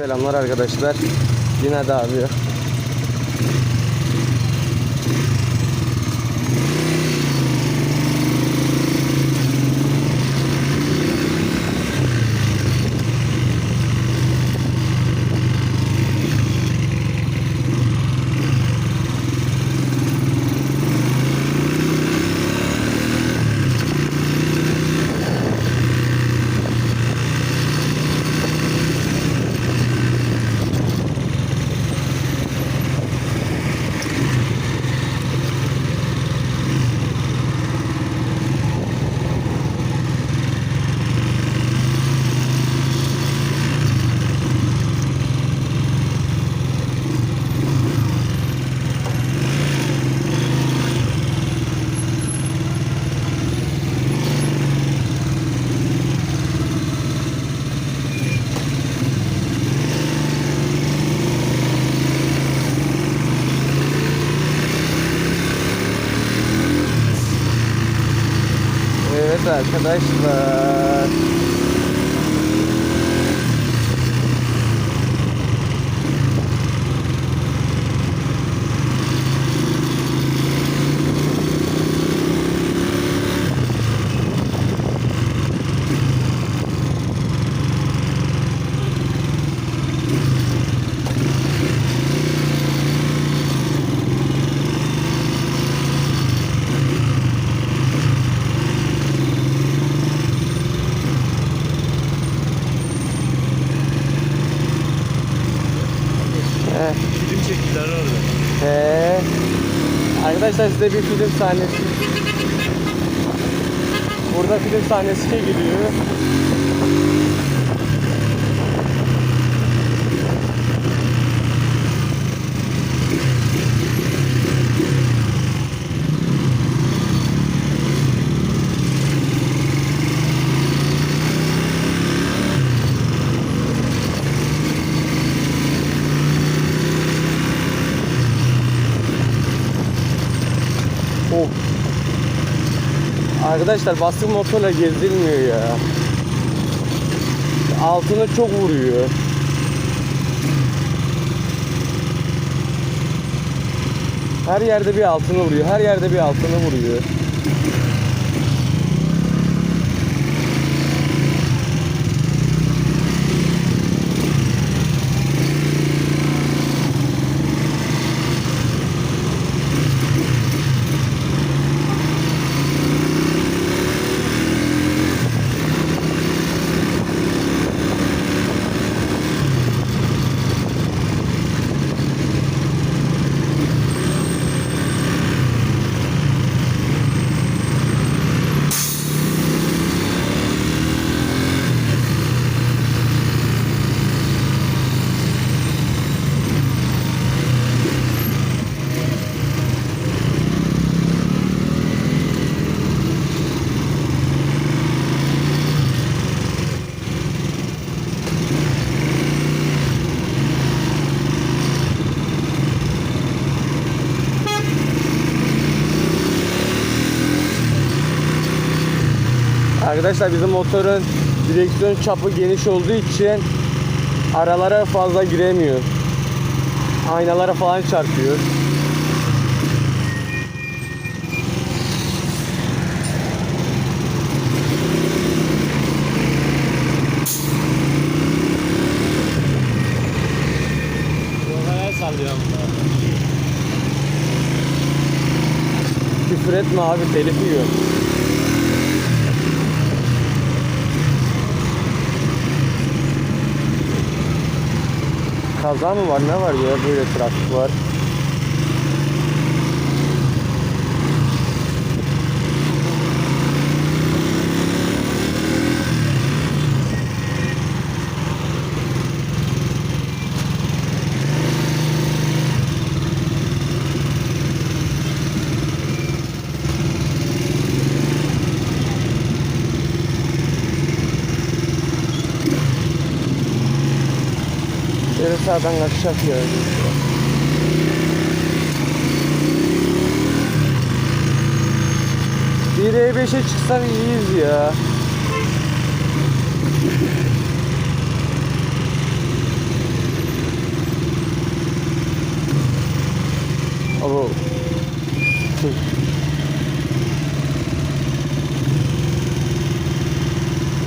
Selamlar arkadaşlar. Yine de abi. Evet arkadaşlar. Heh. Film çektiler orada. He. Arkadaşlar size bir film sahnesi. Burada film sahnesi gidiyor. Arkadaşlar bastık motorla gezilmiyor ya. Altını çok vuruyor. Her yerde bir altını vuruyor. Her yerde bir altını vuruyor. Arkadaşlar bizim motorun direksiyon çapı geniş olduğu için aralara fazla giremiyor. Aynalara falan çarpıyor. Küfür etme abi telif yiyor. Kaza mı var ne var ya böyle trafik var. aşağıdan kaçacak yani. Bir E5'e çıksan iyiyiz ya. Abo. Çek.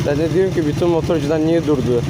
Ben de diyorum ki bütün motorcular niye durdu?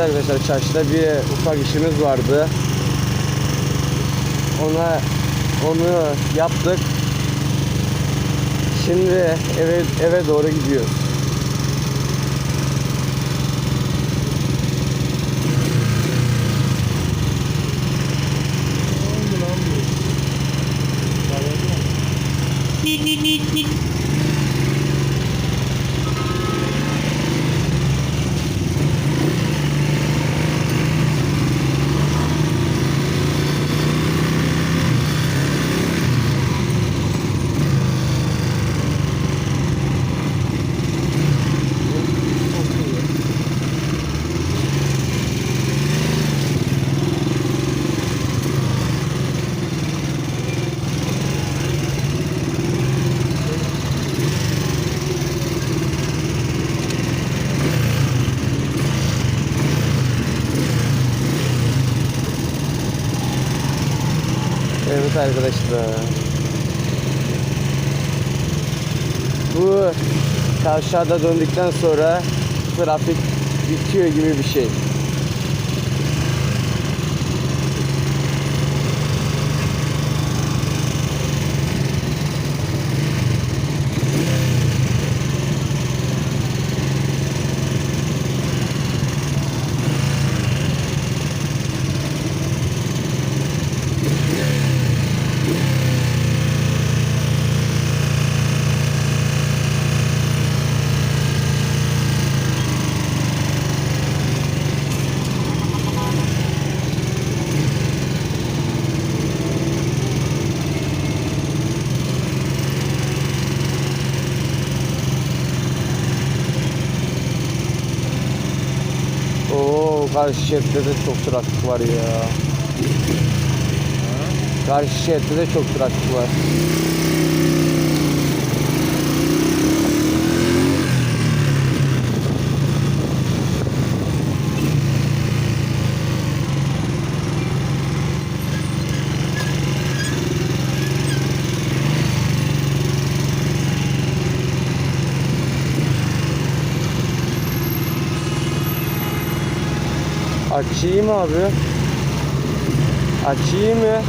Evet arkadaşlar çarşıda bir ufak işimiz vardı. Ona onu yaptık. Şimdi eve eve doğru gidiyoruz. Evet arkadaşlar. Bu kavşağda döndükten sonra trafik bitiyor gibi bir şey. Karşı şeritte de çok trafik var ya. Karşı şeritte de çok trafik var. Açayım abi. Açayım mı?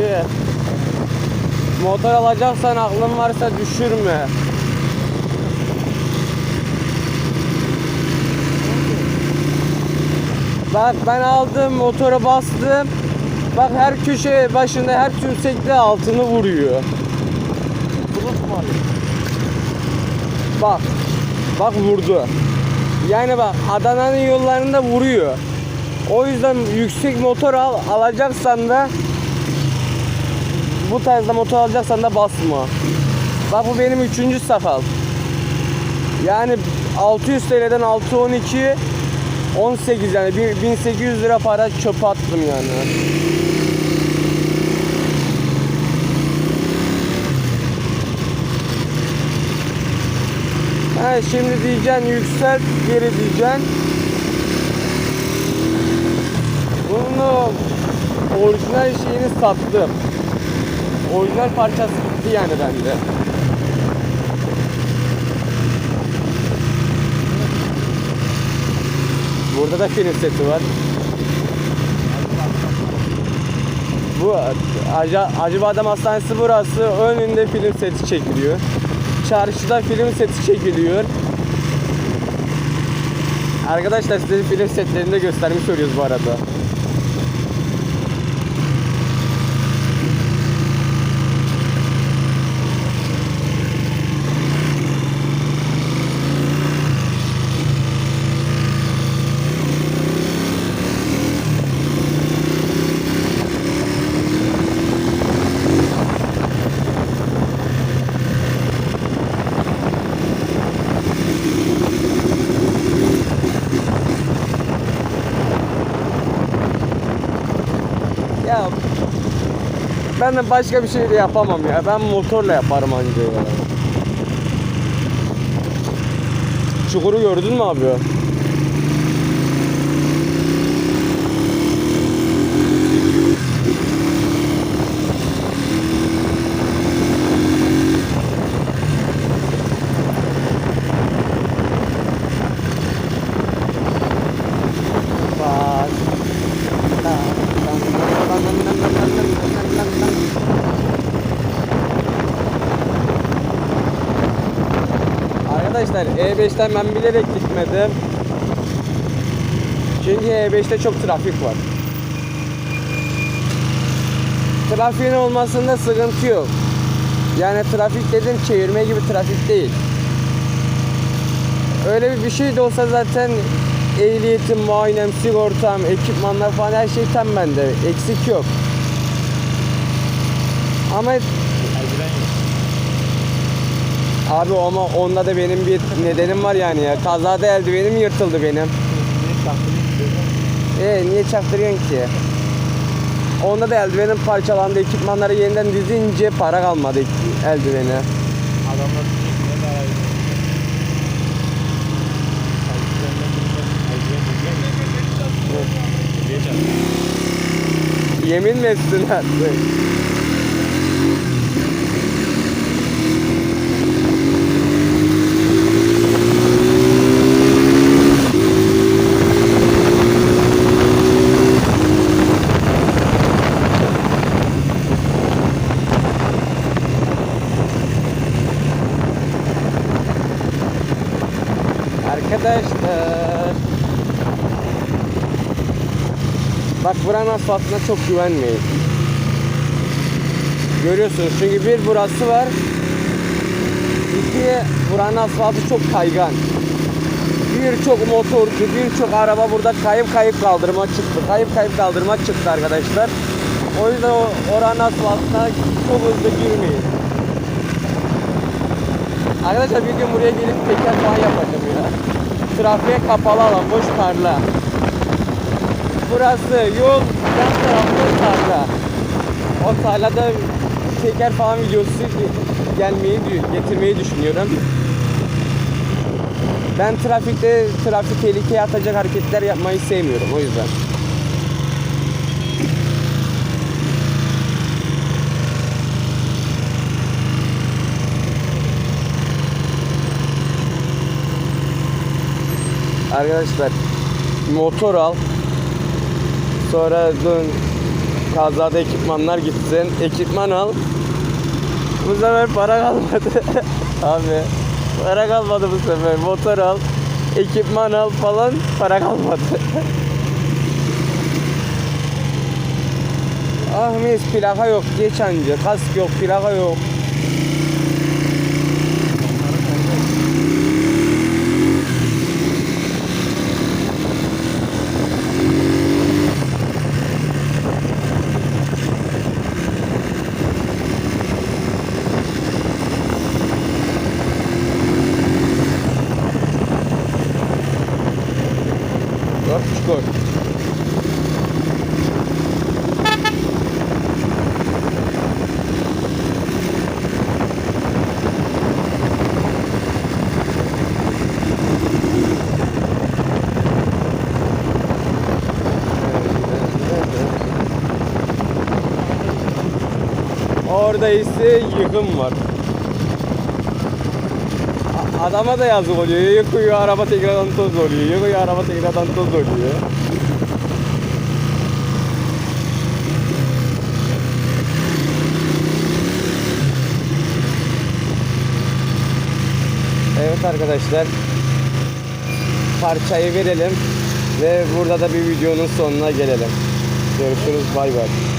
Abi motor alacaksan aklın varsa düşürme. Bak ben aldım motora bastım. Bak her köşe başında her tümsekte altını vuruyor. Bak. Bak vurdu. Yani bak Adana'nın yollarında vuruyor. O yüzden yüksek motor al, alacaksan da bu tarzda motor alacaksan da basma. Bak bu benim üçüncü sakal. Yani 600 TL'den 612 18 yani bir- 1800 lira para çöpe attım yani. Ha şimdi diyeceksin yükselt geri diyeceksin. Bunu orijinal şeyini sattım. Orijinal parçası gitti yani bende. Burada da film seti var. Bu Acı, Acıbadem Hastanesi burası. Önünde film seti çekiliyor. Çarşıda film seti çekiliyor. Arkadaşlar size film setlerini de göstermiş oluyoruz bu arada. Ya ben de başka bir şey de yapamam ya. Ben motorla yaparım anca ya. Çukuru gördün mü abi? Bak. Arkadaşlar E5'ten ben bilerek gitmedim. Çünkü E5'te çok trafik var. Trafiğin olmasında sıkıntı yok. Yani trafik dedim çevirme gibi trafik değil. Öyle bir- şey de olsa zaten ehliyetim, muayenem, sigortam, ekipmanlar falan her şey tam bende. Eksik yok. Ama. Abi ama onda da benim bir nedenim var yani ya. Kazada eldivenim yırtıldı benim. Niye taktın istiyorsun? E niye çaktırıyorsun ki? Onda da eldivenim parçalandı. Ekipmanları yeniden dizince para kalmadı eldiveni. Adamlar bir şekilde de Arkadaşlar Bak buranın asfaltına çok güvenmeyin. Görüyorsunuz çünkü bir burası var. İki buranın asfaltı çok kaygan. Birçok motorcu, birçok araba burada kayıp kayıp kaldırma çıktı. Kayıp kayıp kaldırma çıktı arkadaşlar. O yüzden oranın asfaltına çok hızlı girmeyin. Arkadaşlar bir gün buraya gelip teker falan yapacağım ya. Trafiğe kapalı alan, boş tarla. Burası yol, yan tarafı tarla. O tarlada teker falan videosu gelmeyi, getirmeyi düşünüyorum. Ben trafikte trafik tehlikeye atacak hareketler yapmayı sevmiyorum o yüzden. Arkadaşlar motor al. Sonra dön Kazada ekipmanlar gitsin. Ekipman al. Bu sefer para kalmadı. Abi para kalmadı bu sefer. Motor al. Ekipman al falan para kalmadı. ah mis plaka yok geç anca. Kask yok plaka yok. Bak çukur. Orada ise yıkım var. Adama da yazık oluyor. Yıkıyor araba tekrardan toz oluyor. Yıkıyor araba tekrardan toz oluyor. Evet arkadaşlar. Parçayı verelim ve burada da bir videonun sonuna gelelim. Görüşürüz bay bay.